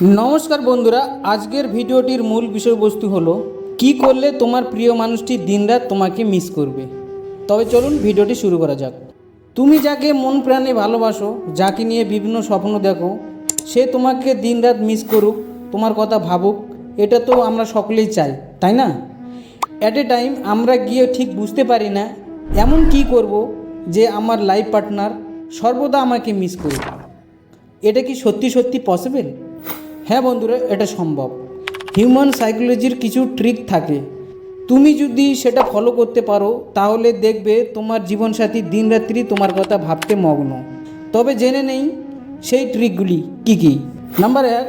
নমস্কার বন্ধুরা, আজকের ভিডিওটির মূল বিষয়বস্তু হলো, কি করলে তোমার প্রিয় মানুষটি দিনরাত তোমাকে মিস করবে? তবে চলুন ভিডিওটি শুরু করা যাক। তুমি যাকে মন প্রাণে ভালোবাসো, যাকে নিয়ে বিভিন্ন স্বপ্ন দেখো, সে তোমাকে দিনরাত মিস করুক, তোমার কথা ভাবুক, এটা তো আমরা সকলেই চাই, তাই না? অ্যাট এ টাইম আমরা গিয়ে ঠিক বুঝতে পারি না, এমন কি করব যে আমার লাইফ পার্টনার সর্বদা আমাকে মিস করুক এটা কি সত্যি সত্যি পসিবল হ্যাঁ বন্ধুরা, এটা সম্ভব। হিউম্যান সাইকোলজির কিছু ট্রিক থাকে। তুমি যদি সেটা ফলো করতে পারো, তাহলে দেখবে তোমার জীবনসাথী দিনরাত্রি তোমার কথা ভাবতে মগ্ন। তবে জেনে নেই সেই ট্রিকগুলি কি কি। নাম্বার এক,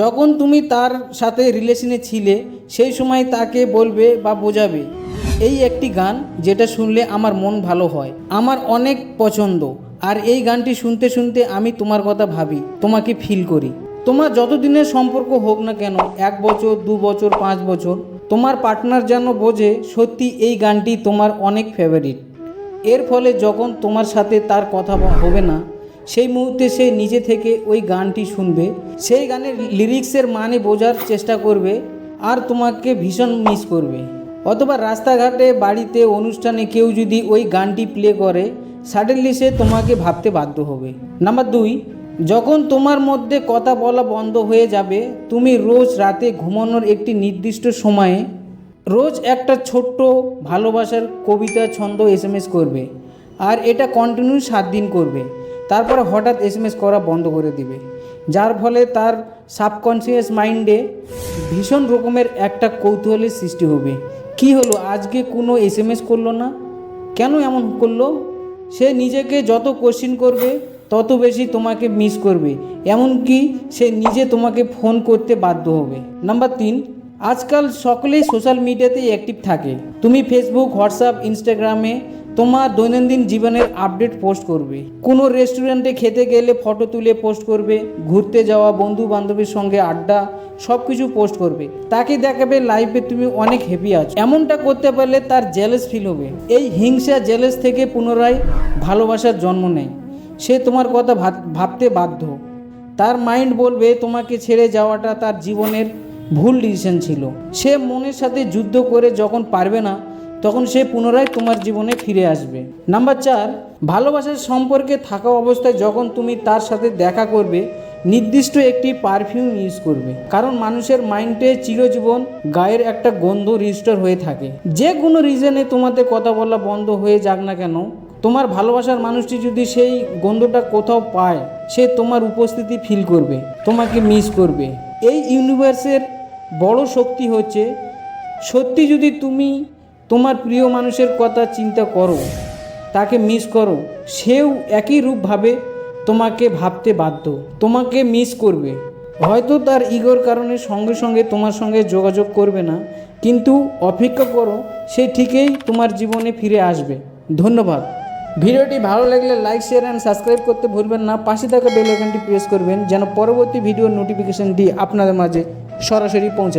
যখন তুমি তার সাথে রিলেশনে ছিলে, সেই সময় তাকে বলবে বা বোঝাবে, এই একটি গান যেটা শুনলে আমার মন ভালো হয়, আমার অনেক পছন্দ, আর এই গানটি শুনতে শুনতে আমি তোমার কথা ভাবি, তোমাকে ফিল করি। তোমার যতদিনের সম্পর্ক হোক না কেন, এক বছর, দু বছর, পাঁচ বছর, তোমার পার্টনার যেন বোঝে সত্যি এই গানটি তোমার অনেক ফেভারিট এর ফলে যখন তোমার সাথে তার কথা হবে না, সেই মুহূর্তে সে নিজে থেকে ওই গানটি শুনবে, সেই গানের লিরিক্সের মানে বোঝার চেষ্টা করবে আর তোমাকে ভীষণ মিস করবে। অথবা রাস্তাঘাটে, বাড়িতে, অনুষ্ঠানে কেউ যদি ওই গানটি প্লে করে সাডেনলি সে তোমাকে ভাবতে বাধ্য হবে। নাম্বার দুই যখন তোমার মধ্যে কথা বলা বন্ধ হয়ে যাবে, তুমি রোজ রাতে ঘুমানোর একটি নির্দিষ্ট সময়ে রোজ একটা ছোট্ট ভালোবাসার কবিতা, ছন্দ এস এম এস করবে। আর এটা কন্টিনিউ সাত দিন করবে। তারপরে হঠাৎ এস এম এস করা বন্ধ করে দিবে। যার ফলে তার সাবকনসিয়াস মাইন্ডে ভীষণ রকমের একটা কৌতূহলের সৃষ্টি হবে। কি হলো? আজকে কোনো এস এম এস করল না? কেন এমন করল? সে নিজেকে যত কোশ্চিন করবে তত বেশি তোমাকে মিস করবে। এমনকি সে নিজে তোমাকে ফোন করতে বাধ্য হবে। নাম্বার তিন, আজকাল সকলেই সোশ্যাল মিডিয়াতেই অ্যাক্টিভ থাকে। তুমি ফেসবুক হোয়াটসঅ্যাপ ইনস্টাগ্রামে তোমার দৈনন্দিন জীবনের আপডেট পোস্ট করবে। কোনো রেস্টুরেন্টে খেতে গেলে ফটো তুলে পোস্ট করবে, ঘুরতে যাওয়া বন্ধু বান্ধবীর সঙ্গে আড্ডা সব কিছু পোস্ট করবে। তাকে দেখাবে লাইফে তুমি অনেক হ্যাপি আছো। এমনটা করতে পারলে তার জেলেস ফিল হবে। এই হিংসা জেলেস থেকে পুনরায় ভালোবাসার জন্ম নেয়। সে তোমার কথা ভাব- ভাবতে বাধ্য। তার মাইন্ড বলবে, তোমাকে ছেড়ে যাওয়াটা তার জীবনের ভুল ডিসিশন ছিল। সে মনের সাথে যুদ্ধ করে যখন পারবে না, তখন সে পুনরায় তোমার জীবনে ফিরে আসবে। নাম্বার চার ভালোবাসার সম্পর্কে থাকা অবস্থায় যখন তুমি তার সাথে দেখা করবে, নির্দিষ্ট একটি পারফিউম ইউজ করবে। কারণ মানুষের মাইন্ডে চিরজীবন গায়ের একটা গন্ধ রেজিস্টার হয়ে থাকে। যে কোনো রিজনে তোমাদের কথা বলা বন্ধ হয়ে যাক না কেন তোমার ভালোবাসার মানুষটি যদি সেই গন্ধটা কোথাও পায়, সে তোমার উপস্থিতি ফিল করবে, তোমাকে মিস করবে। এই ইউনিভার্সের বড় শক্তি হচ্ছে, সত্যি যদি তুমি তোমার প্রিয় মানুষের কথা চিন্তা করো, তাকে মিস করো, সেও একই রূপভাবে তোমাকে ভাবতে বাধ্য, তোমাকে মিস করবে। হয়তো তার ইগোর কারণে সঙ্গে সঙ্গে তোমার সঙ্গে যোগাযোগ করবে না, কিন্তু অপেক্ষা করো, সে ঠিকই তোমার জীবনে ফিরে আসবে। ধন্যবাদ। ভিডিওটি ভালো লাগলে লাইক শেয়ার অ্যান্ড সাবস্ক্রাইব করতে ভুলবেন না। পাশে থাকা বেল আইকনটি প্রেস করবেন, যেন পরবর্তী ভিডিওর নোটিফিকেশনটি আপনাদের মাঝে সরাসরি পৌঁছে